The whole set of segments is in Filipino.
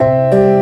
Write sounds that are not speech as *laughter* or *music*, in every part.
Música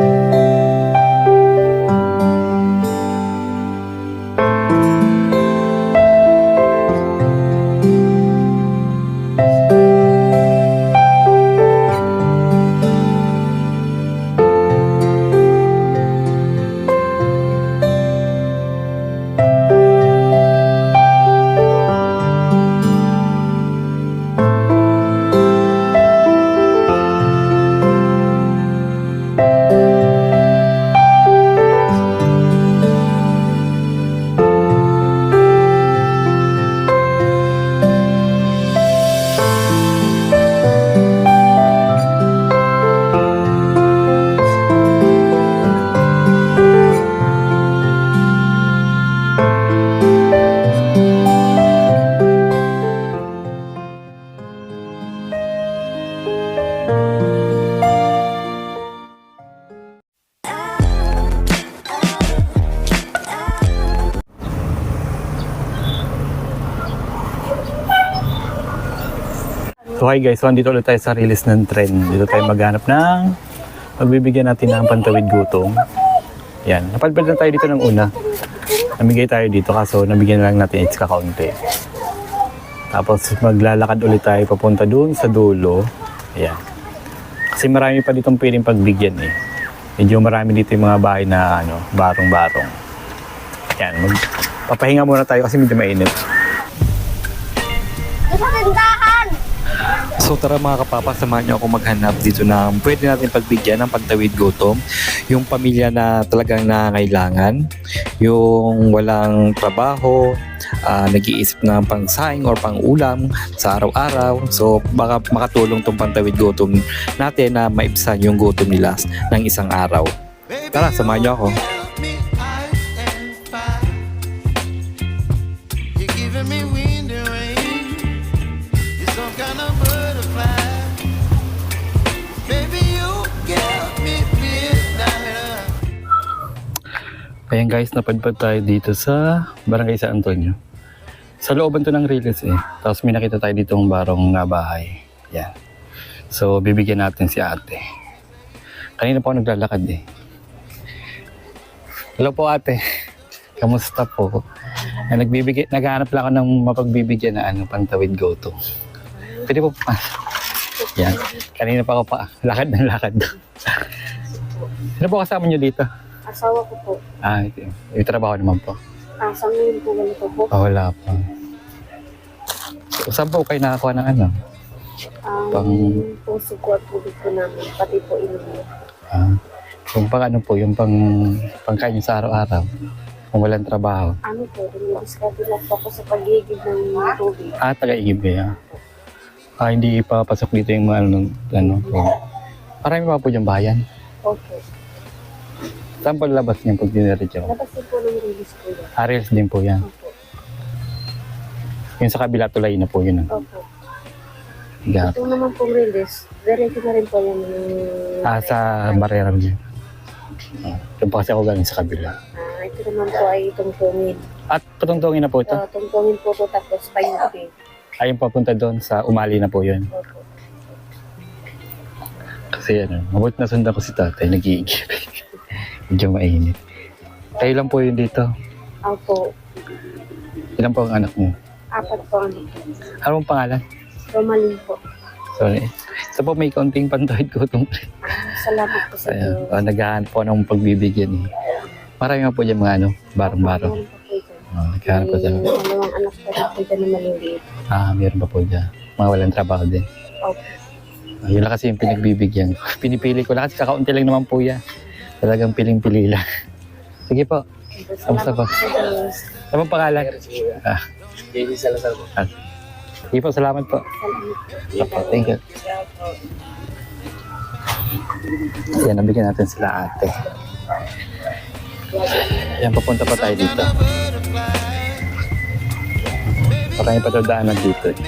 So guys, so andito ulit tayo sa release ng trend. Dito tayo maghanap ng magbibigyan natin ng pantawid gutom. Yan, napalpad na tayo dito ng una. Namigay tayo dito kaso nabigyan na lang natin its kakaunti. Tapos maglalakad ulit tayo papunta doon sa dulo. Ayan. Kasi marami pa ditong pwedeng pagbigyan eh. Medyo marami dito yung mga bahay na ano, barong-barong. Yan, mag papahinga muna tayo kasi medyo mainit. So tara mga kapapa, samahan niyo ako maghanap dito ng pwede natin pagbigyan ng pagtawid gutom. Yung pamilya na talagang nangailangan, yung walang trabaho, ah, nag-iisip ng pangsaing or pang-ulam sa araw-araw. So baka makatulong tong pantawid gutom natin na maibsan yung gutom nila ng isang araw. Tara, samahan niyo ako. Ayan guys, napadpad tayo dito sa Barangay San Antonio. Sa looban to ng release eh. Tapos may nakita tayo dito ng barong na bahay. Yan. So, bibigyan natin si ate. Kanina pa ako naglalakad eh. Hello po ate. Kamusta po? Na nagbibigay, naghahanap lang ako ng mapagbibigyan na ano, pantawid go to. Pwede po pa. Yan. Kanina pa ako pa. Lakad ng lakad. Sino po kasama niyo dito? Asawa ko po. Ah, ito. May trabaho naman po. Ah, sa ngayon po ganito po. Ah, wala pa. So, saan po kayo nakakuha ng ano? Ang Pang- puso ko at tubig ko namin, pati po inumin. Ah, yung pang ano po, yung pang pangkain sa araw-araw. Kung walang trabaho. Ano po, dinidiscard lang po ako sa pagigib ng tubig. Ah, taga-igib eh. Ah. hindi papasok dito yung mga ano, ano po. Marami pa po dyan bayan. Okay. Saan po labas niyo pag diniretso? Labas din po ng release ko yan. Ariels din po yan. Opo. Yung sa kabila tulay na po yun. Ah. Opo. Gap. Ito naman pong release, diretso na rin po yan ng... Ah, sa barera din. Ah, doon pa kasi ako galing sa kabila. Ah, ito naman po ay tungtungin. At patungtungin na po ito. So, tungtungin po po tapos payupi. Ayun papunta doon sa umali na po yun. Opo. Kasi ano, mabuti na sundan ko si tatay, nag-iigib. Medyo mainit. Kayo lang po yun dito. Opo. Ilan po ang anak mo? Apat po ano. Ano ang pangalan? Romalin po. Sorry. Ito po may kaunting pantawid ko itong Ah, salamat po sa Ayan, Diyos. naghahanap po ng pagbibigyan eh. Marami nga po dyan mga ano, barong-barong. Oh, naghahanap po dyan. Dalawang anak pa rin po dyan na maliliit. Ah, meron pa po dyan. Mga walang trabaho din. Opo. Ah, yun lang kasi yung pinagbibigyan ko. *laughs* Pinipili ko lang kasi kakaunti lang naman po yan. Talagang piling-pili lang. Sige po. Kamusta po? Ano bang pangalan? Ah, JJ Salazar po. ah. Sige po, salamat po. Salamat. Opo, thank you. Yan, nabigyan natin sila ate. Yan, papunta pa tayo dito. Marami pa daw daanan dito. eh.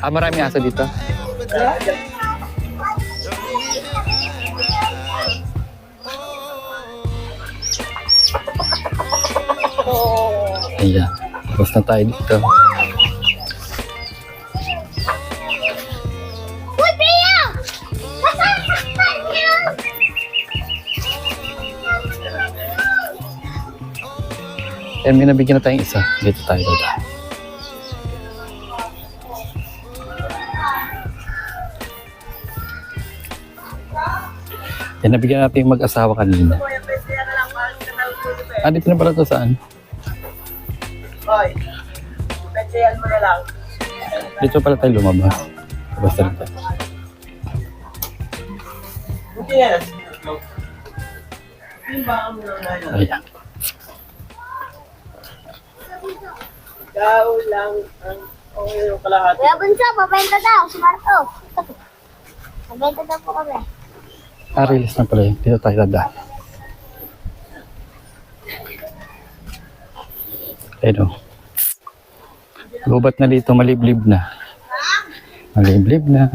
Ah, maraming aso dito? Ayan. Tapos na tayo dito. Eh, may nabigyan na tayong isa. Dito tayo dito. Eh, nabigyan natin mag-asawa kanina. Ah, dito na pala to saan? Hoy, petsayan mo na lang. Dito pala tayo lumabas. Basta rin tayo. Buti na lang. Yung baka mo na lang. Ayan. Ikaw lang ang o yung kalahati. Kuya Bunso, pabenta daw. Sumarto. Pabenta daw po kami. Ah, release na pala yun. Dito tayo dadaan. Ayun o. Gubat na dito, maliblib na. Maliblib na.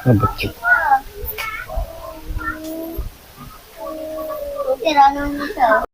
Gubat yun. Tira naman ito.